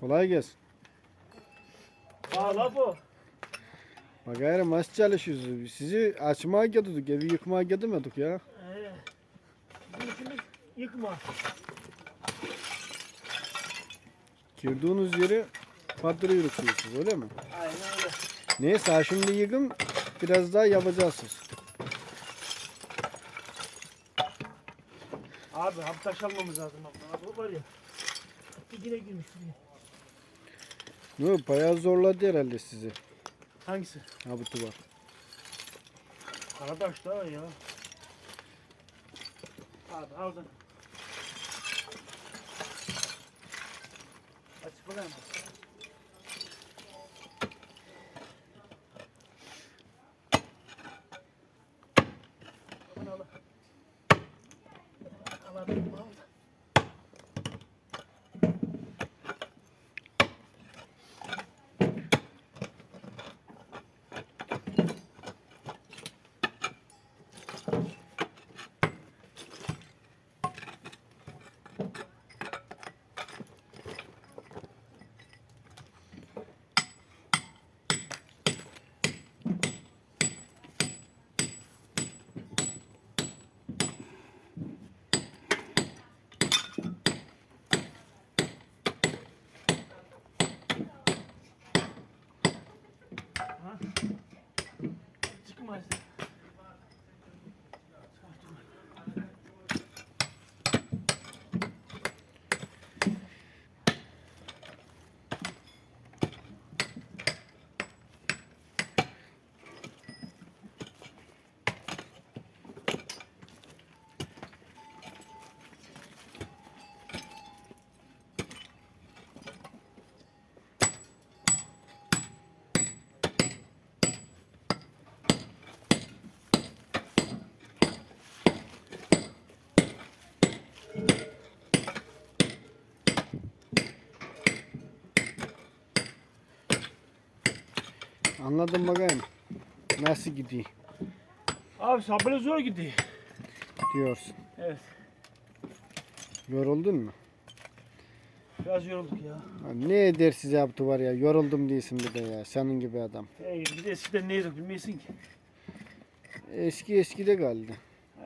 Kolay gelsin. Valla bu. Bak gayrı nasıl çalışıyorsunuz? Sizi açmaya geliyorduk, evi yıkmaya gelmedik ya. Ee, bizim işimiz yıkma. Girdiğiniz yeri patırıyoruz siz, öyle mi? Aynen öyle. Neyse ha şimdi yıkın, biraz daha yapacaksınız. Abi abi taş almamız lazım. Abi bu var ya. İçine girmiş buraya. Ne bayağı zorladı herhalde sizi. Hangisi? Ha bu duvar. Karadaş da ya. Abi al da. Aç bakalım. Aman Allah. Allah benim al da. Ha? Çıkmaz. Anladım bakayım. Nasıl gidiyor Abi sabırlı zor gidiyor. diyorsun. Evet. Yoruldun mu? Biraz yorulduk ya. Ha, Ne eder size yaptı var ya yoruldum diyorsun bir de ya senin gibi adam. Hey, bir de eskiden neydi bilmiyorsun ki. Eski eskide kaldı.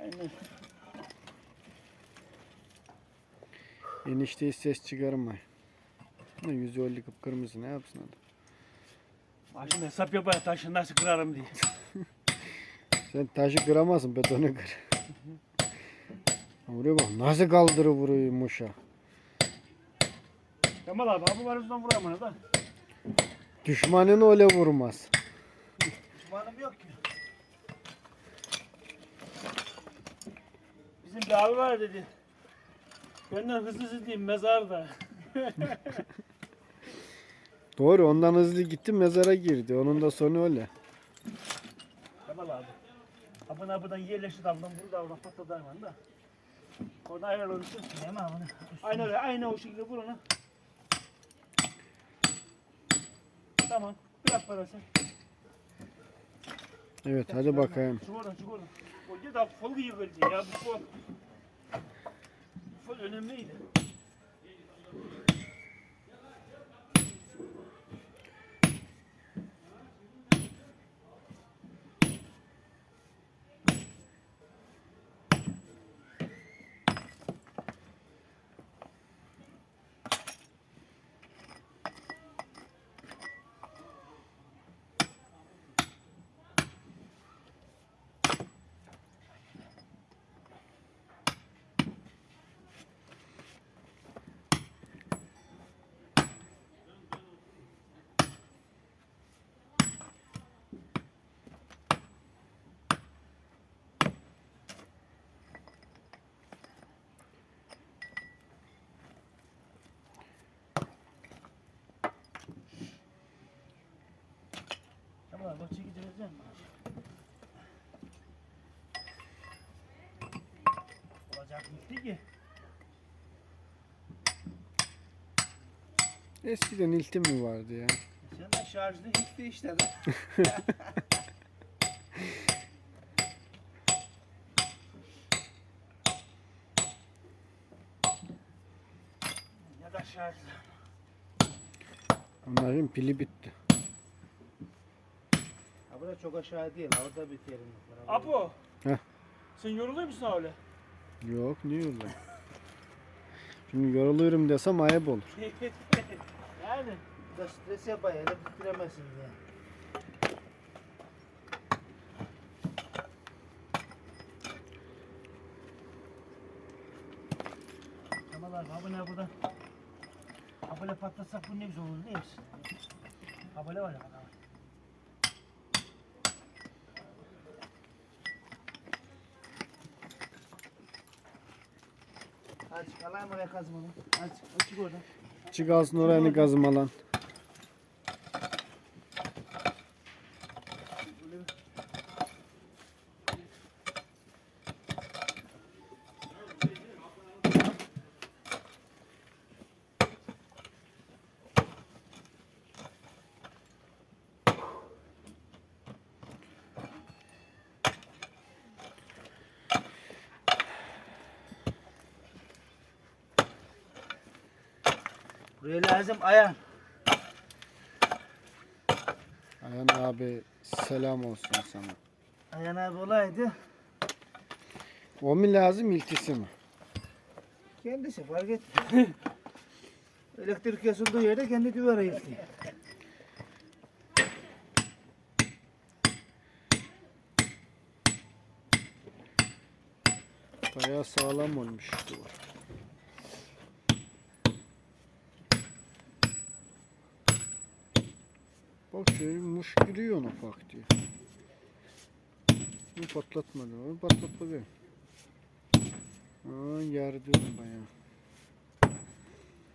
Aynen. Enişte hiç ses çıkarmayın. Ne yüzü öyle kıpkırmızı ne yapsın adam. Bak şimdi hesap yapar taşı nasıl kırarım diye. Sen taşı kıramazsın betonu kır. Buraya bak nasıl kaldırı vuruyor muşa. Kemal abi abi var yüzünden vuruyor bana da. Düşmanın öyle vurmaz. Düşmanım yok ki. Bizim bir abi var dedi. Benden hızlı hızlı diyeyim mezarda. Doğru ondan hızlı gitti mezara girdi. Onun da sonu öyle. Kemal abi. Abone abiden yerleşti daldan vurdu daldan patladı hayvan da. Orada ayar olursun. Değil mi abi? Aynen öyle. Aynı o şekilde vur ona. Tamam. Bırak parası. Evet hadi bakayım. Çık oradan çık oradan. O git abi fol yıkıldı ya bu fol. Bu fol önemliydi. Tamam bak çekeceğiz mi? Olacak gitti ki. Eskiden iltim mi vardı ya? Sen de şarjlı gitti işte. ya da şarjlı. Onların pili bitti. Ha bu da çok aşağı değil. Orada bir terin var. Apo. Heh. Sen yoruluyor musun öyle? Yok niye öyle? Şimdi yoruluyorum desem ayıp olur. yani. Da stres yapayım. Hele bitiremezsin diye. Kemal abi abone buradan. Abone patlatsak bu ne güzel olur değil mi? Abone var ya Aç. Alayım oraya kazmanı. Aç. Açık oradan. Çık alsın oranı kazma lan. Buraya lazım ayağın. Ayhan abi selam olsun sana. Ayağın abi olaydı. O mu lazım ilkisi mi? Kendisi fark etmiyor. Elektrik kesildiği yerde kendi duvara yıktı. Bayağı sağlam olmuş duvar. Bak şey muş giriyor ona ufak diye. Bu patlatmadı. O patlatma be. Aa yardım bayağı.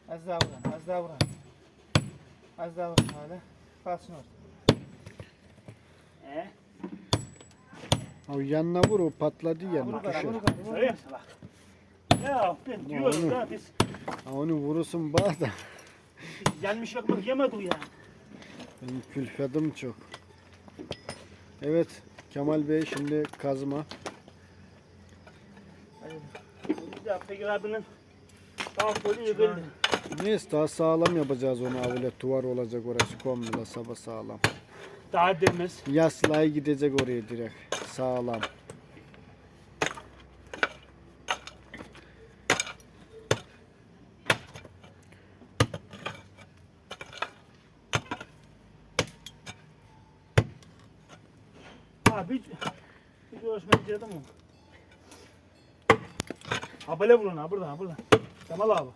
Az daha vuran, az daha vuran. Az daha vuran hala. Kalsın orada. He? O yanına vur o patladı düşer. vur bana, vur bana. salak? Ya ben diyorum da biz Ha, onu vurursun bana da. yanmış ekmek yemedik ya. Benim külfedim çok. Evet Kemal Bey şimdi kazma. Pekir abinin daha kolu yıkıldı. Neyse daha sağlam yapacağız onu öyle duvar olacak orası komple sabah sağlam. Daha demez. Yaslay gidecek oraya direkt. Sağlam. Abi bir dedim mi? Habale vurun ha burada ha burada. Kemal abi.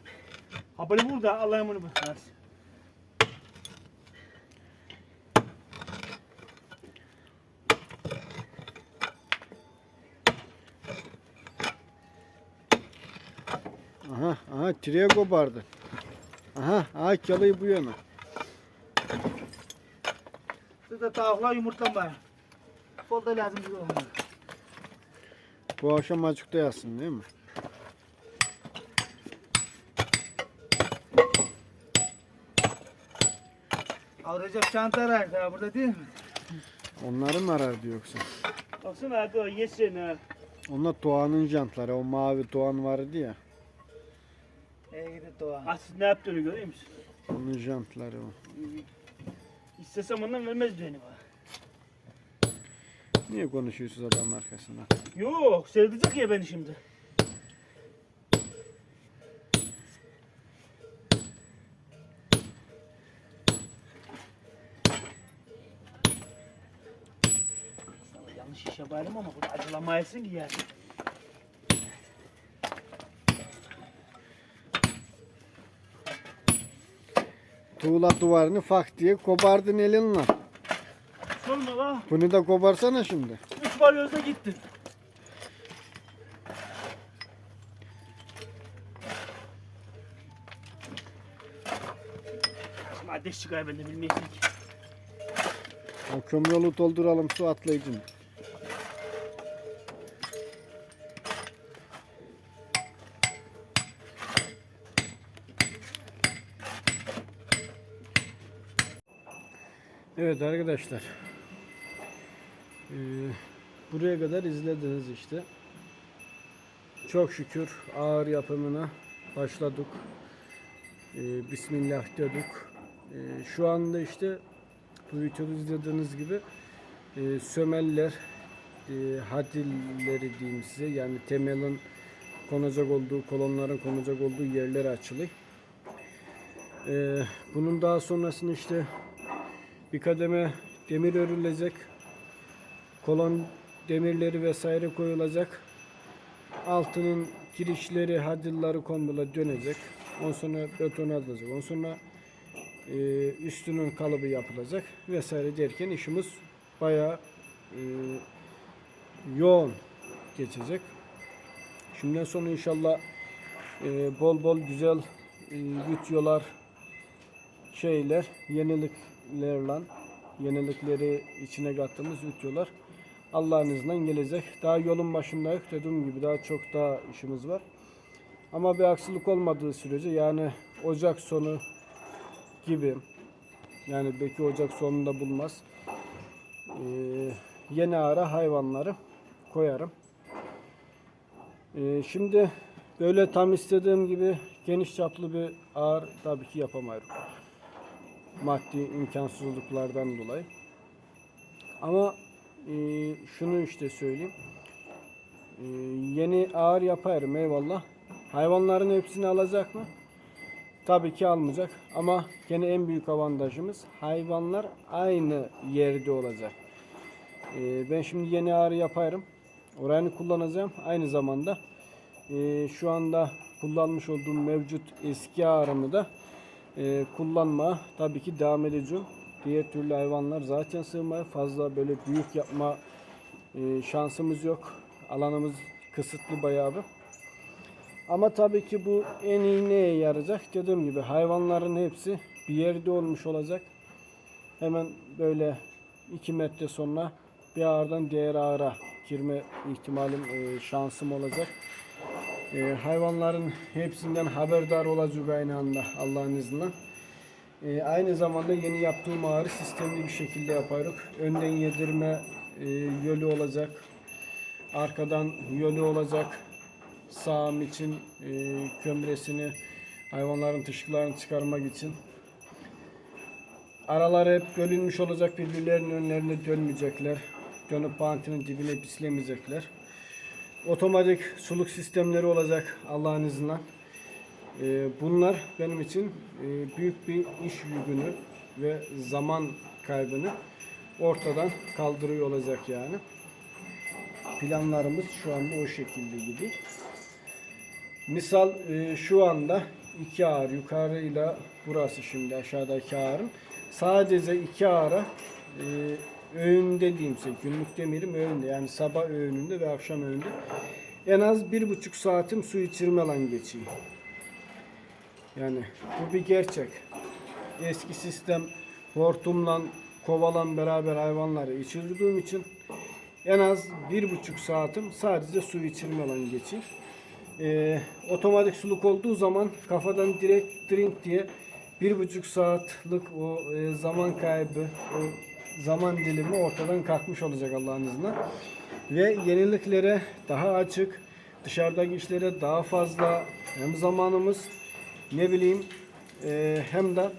Habale vur da Allah'ım bunu versin. Aha aha tireye kopardı. Aha aha çalıyı bu yana. Şurada tavuklar yumurtlan var. Solda lazım bize onlar. Bu akşam açıkta yatsın değil mi? Al Recep çanta arardı ha burada değil mi? Onları mı arardı yoksa? Baksana hadi o yesin ha. Onlar Doğan'ın jantları. O mavi Doğan vardı ya. Ey gidi doğa. Aslında ne yaptığını görüyor musun? Onun jantları o. İstesem ondan vermez beni bana. Niye konuşuyorsunuz adamın arkasında? Yok sevdicek ya beni şimdi. Yanlış iş yaparım ama bu da acılamayasın ki yani. Tuğla duvarını fak diye kopardın elinle. Sorma la. Bunu da koparsana şimdi. Üç balyozda gitti. Şimdi ateş çıkar ben de bilmiyorsun ki. O kömürü dolduralım su atlayıcın. Evet arkadaşlar. Ee, buraya kadar izlediniz işte. Çok şükür ağır yapımına başladık. Ee, Bismillah dedik. e, şu anda işte bu videoda izlediğiniz gibi e, sömeller, e, hadilleri diyeyim size yani temelin konacak olduğu, kolonların konacak olduğu yerler açılıyor. E, bunun daha sonrasında işte bir kademe demir örülecek. Kolon demirleri vesaire koyulacak. Altının kirişleri, hadilleri kombula dönecek. Ondan sonra beton atılacak. Ondan sonra e, üstünün kalıbı yapılacak vesaire derken işimiz bayağı e, yoğun geçecek. Şimdiden sonra inşallah e, bol bol güzel e, videolar şeyler, yeniliklerle yenilikleri içine kattığımız videolar Allah'ın izniyle gelecek. Daha yolun başındayız. Dediğim gibi daha çok daha işimiz var. Ama bir aksilik olmadığı sürece yani Ocak sonu gibi yani belki Ocak sonunda bulmaz. Ee, yeni ara hayvanları koyarım. Ee, şimdi böyle tam istediğim gibi geniş çaplı bir ağır tabii ki yapamıyorum. Maddi imkansızlıklardan dolayı. Ama e, şunu işte söyleyeyim. E, yeni ağır yaparım eyvallah. Hayvanların hepsini alacak mı? Tabii ki almayacak ama gene en büyük avantajımız hayvanlar aynı yerde olacak. E, ben şimdi yeni ağrı yaparım. Orayını kullanacağım. Aynı zamanda e, şu anda kullanmış olduğum mevcut eski ağrımı da e, kullanma tabii ki devam edeceğim. Diğer türlü hayvanlar zaten sığmaya fazla böyle büyük yapma e, şansımız yok. Alanımız kısıtlı bayağı bir. Ama tabii ki bu en iyi neye yarayacak? Dediğim gibi hayvanların hepsi bir yerde olmuş olacak. Hemen böyle 2 metre sonra bir ağırdan diğer ağıra girme ihtimalim, e, şansım olacak. E, hayvanların hepsinden haberdar olacak aynı anda Allah'ın izniyle. E, aynı zamanda yeni yaptığım ağrı sistemli bir şekilde yaparız. Önden yedirme e, yölü olacak. Arkadan yölü olacak. Sağım için e, kömresini, hayvanların dışkılarını çıkarmak için. Araları hep bölünmüş olacak birbirlerinin önlerine dönmeyecekler. Dönüp pantinin dibine pislemeyecekler. Otomatik suluk sistemleri olacak Allah'ın izniyle. Ee, bunlar benim için e, büyük bir iş yükünü ve zaman kaybını ortadan kaldırıyor olacak yani. Planlarımız şu anda o şekilde gibi. Misal e, şu anda iki ağır yukarıyla burası şimdi aşağıdaki ağırın sadece iki ağıra e, öğünde diyeyim size günlük demirim öğünde yani sabah öğününde ve akşam öğünde en az bir buçuk saatim su içirme lan geçiyor. Yani bu bir gerçek. Eski sistem hortumla kovalan beraber hayvanları içirdiğim için en az bir buçuk saatim sadece su içirme alanı geçir. Ee, otomatik suluk olduğu zaman kafadan direkt drink diye bir buçuk saatlik o e, zaman kaybı, o zaman dilimi ortadan kalkmış olacak Allah'ın izniyle. Ve yeniliklere daha açık, dışarıdaki işlere daha fazla hem zamanımız ne bileyim e, hem de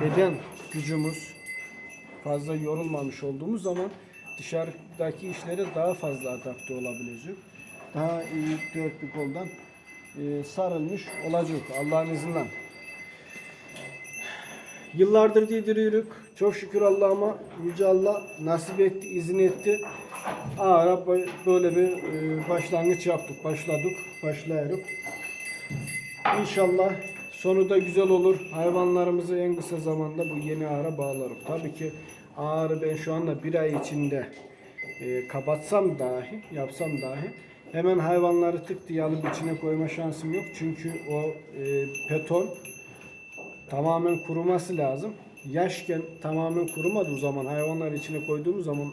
beden gücümüz fazla yorulmamış olduğumuz zaman dışarıdaki işlere daha fazla adapte olabilecek. Daha iyi dört bir koldan e, sarılmış olacak Allah'ın izniyle. Yıllardır didiriyoruz. Çok şükür Allah'ıma Yüce Allah nasip etti, izin etti. Ağara böyle bir e, başlangıç yaptık, başladık, başlayalım. İnşallah sonu da güzel olur. Hayvanlarımızı en kısa zamanda bu yeni ağara bağlarım. Tabii ki ağrı ben şu anda bir ay içinde e, kapatsam dahi, yapsam dahi hemen hayvanları tık diye alıp içine koyma şansım yok. Çünkü o e, beton tamamen kuruması lazım. Yaşken tamamen kurumadığı zaman hayvanları içine koyduğumuz zaman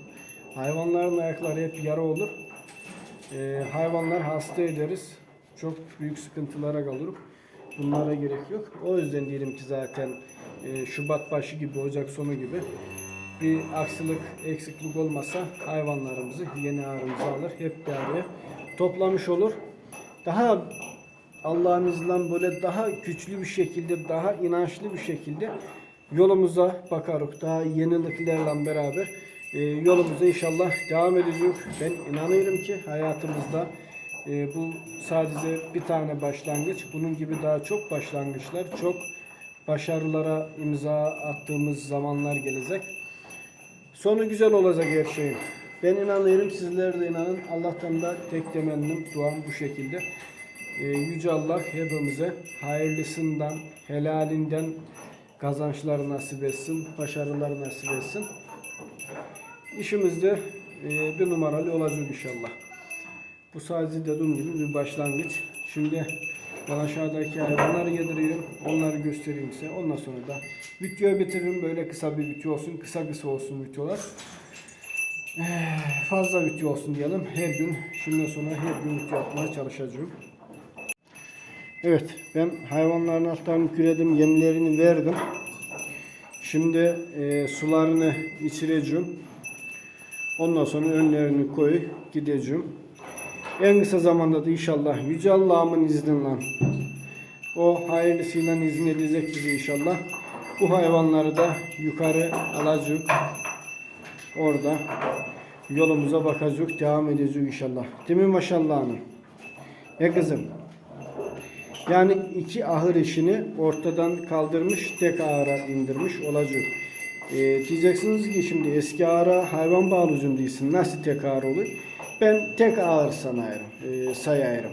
hayvanların ayakları hep yara olur. E, hayvanlar hasta ederiz. Çok büyük sıkıntılara kalırız. Bunlara gerek yok. O yüzden diyelim ki zaten e, Şubat başı gibi, Ocak sonu gibi bir aksilik, eksiklik olmasa hayvanlarımızı, yeni ağrımızı alır. Hep bir araya toplamış olur. Daha Allah'ın izniyle böyle daha güçlü bir şekilde, daha inançlı bir şekilde yolumuza bakarız. Daha yeniliklerle beraber e, yolumuza inşallah devam edeceğiz. Ben inanıyorum ki hayatımızda e, bu sadece bir tane başlangıç. Bunun gibi daha çok başlangıçlar, çok başarılara imza attığımız zamanlar gelecek. Sonu güzel olacak her şeyin. Ben inanıyorum, sizler de inanın. Allah'tan da tek temennim, duam bu şekilde. Ee, Yüce Allah hepimize hayırlısından, helalinden kazançlar nasip etsin, başarılar nasip etsin. İşimizde e, bir numaralı olacak inşallah. Bu sadece dediğim gibi bir başlangıç. Şimdi ben aşağıdaki hayvanları yediriyorum. Onları göstereyim size. Ondan sonra da videoyu bitiririm. Böyle kısa bir video olsun. Kısa kısa olsun videolar. Eh, Fazla video olsun diyelim. Her gün, şimdiden sonra her gün video atmaya çalışacağım. Evet, ben hayvanların altlarını küredim, yemlerini verdim. Şimdi e, sularını içireceğim. Ondan sonra önlerini koy, gideceğim. En kısa zamanda da inşallah Yüce Allah'ımın izniyle o hayırlısıyla izin edecek bizi inşallah. Bu hayvanları da yukarı alacak. Orada yolumuza bakacak, devam edeceğiz inşallah. Değil mi maşallah hanım? E kızım? Yani iki ahır işini ortadan kaldırmış, tek ahıra indirmiş olacak. Ee, diyeceksiniz ki şimdi eski ahıra hayvan bağlıcım değilsin. Nasıl tek ahır olur? Ben tek ahır sanayırım, e, sayarım.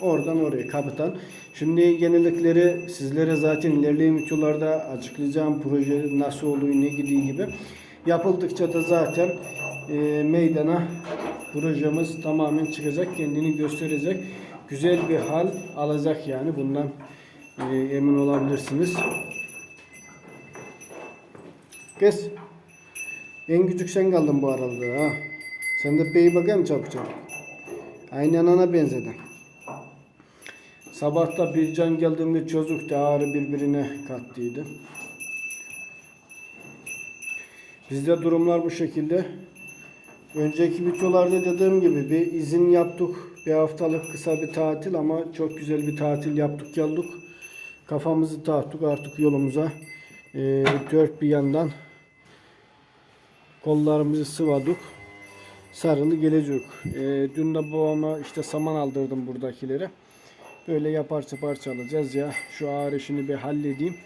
Oradan oraya kapıtan. Şimdi yenilikleri sizlere zaten ilerleyen videolarda açıklayacağım proje nasıl oluyor, ne gidiyor gibi. Yapıldıkça da zaten e, meydana projemiz tamamen çıkacak, kendini gösterecek. Güzel bir hal alacak yani bundan e, emin olabilirsiniz. Kız, en küçük sen kaldın bu arada ha. Sen de beyi bakayım çabuk çabuk. Aynı anana benzedin. Sabahta bir can geldiğinde çocuk da ağrı birbirine kattıydı. Bizde durumlar bu şekilde. Önceki videolarda dediğim gibi bir izin yaptık. Bir haftalık kısa bir tatil ama çok güzel bir tatil yaptık geldik. Kafamızı taktık artık yolumuza. Ee, dört bir yandan kollarımızı sıvadık. Sarılı gelecek. Ee, dün de babama işte saman aldırdım buradakilere. Böyle yaparça parça alacağız ya. Şu ağır işini bir halledeyim.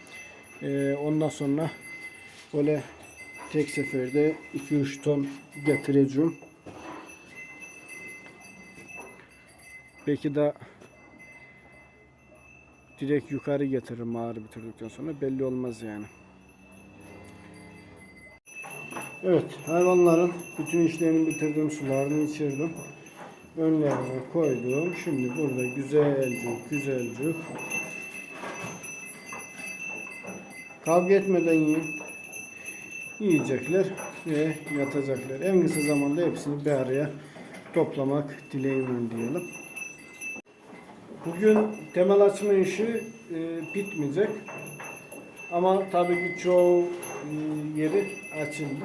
Ee, ondan sonra böyle tek seferde 2-3 ton getireceğim. Belki de direkt yukarı getiririm ağrı bitirdikten sonra belli olmaz yani. Evet hayvanların bütün işlerini bitirdim sularını içirdim. Önlerine koydum. Şimdi burada güzelce güzelce kavga etmeden yiyin. Yiyecekler ve yatacaklar. En kısa zamanda hepsini bir araya toplamak dileğiyle diyelim. Bugün temel açma işi e, bitmeyecek. Ama tabii ki çoğu e, yeri açıldı.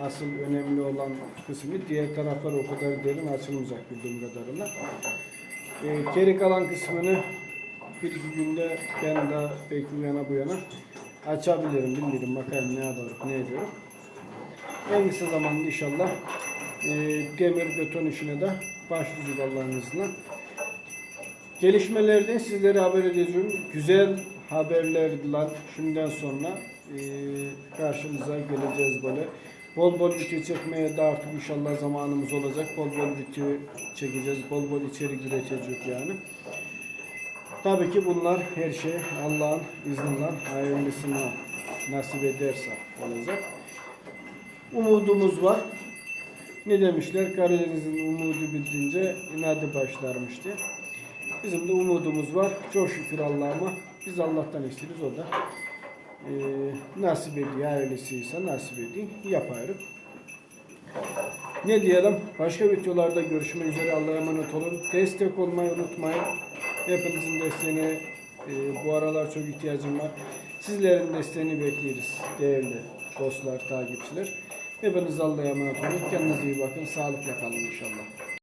Asıl önemli olan kısmı diğer taraflar o kadar derin açılmayacak bildiğim kadarıyla. E, geri kalan kısmını bir iki günde ben de belki bu yana bu yana açabilirim. Bilmiyorum bakalım ne yaparım, ne ediyorum. En kısa zamanda inşallah e, demir beton işine de başlayacağız Allah'ın izniyle. Gelişmelerden sizlere haber edeceğim. Güzel haberlerle şimdiden sonra e, karşınıza geleceğiz böyle. Bol bol video çekmeye de artık inşallah zamanımız olacak. Bol bol video çekeceğiz. Bol bol içerik üretecek yani. Tabii ki bunlar her şey Allah'ın izniyle hayırlısına nasip ederse olacak. Umudumuz var. Ne demişler? Karadeniz'in umudu bitince inadı başlarmış diye. Bizim de umudumuz var. Çok şükür Allah'ıma. Biz Allah'tan istiyoruz o da. Ee, nasip ediyor. Hayırlısıysa nasip ediyor. Yaparız. Ne diyelim? Başka videolarda görüşmek üzere. Allah'a emanet olun. Destek olmayı unutmayın. Hepinizin desteğine e, bu aralar çok ihtiyacım var. Sizlerin desteğini bekleriz. Değerli dostlar, takipçiler. Hepiniz Allah'a emanet olun. Kendinize iyi bakın. Sağlıkla kalın inşallah.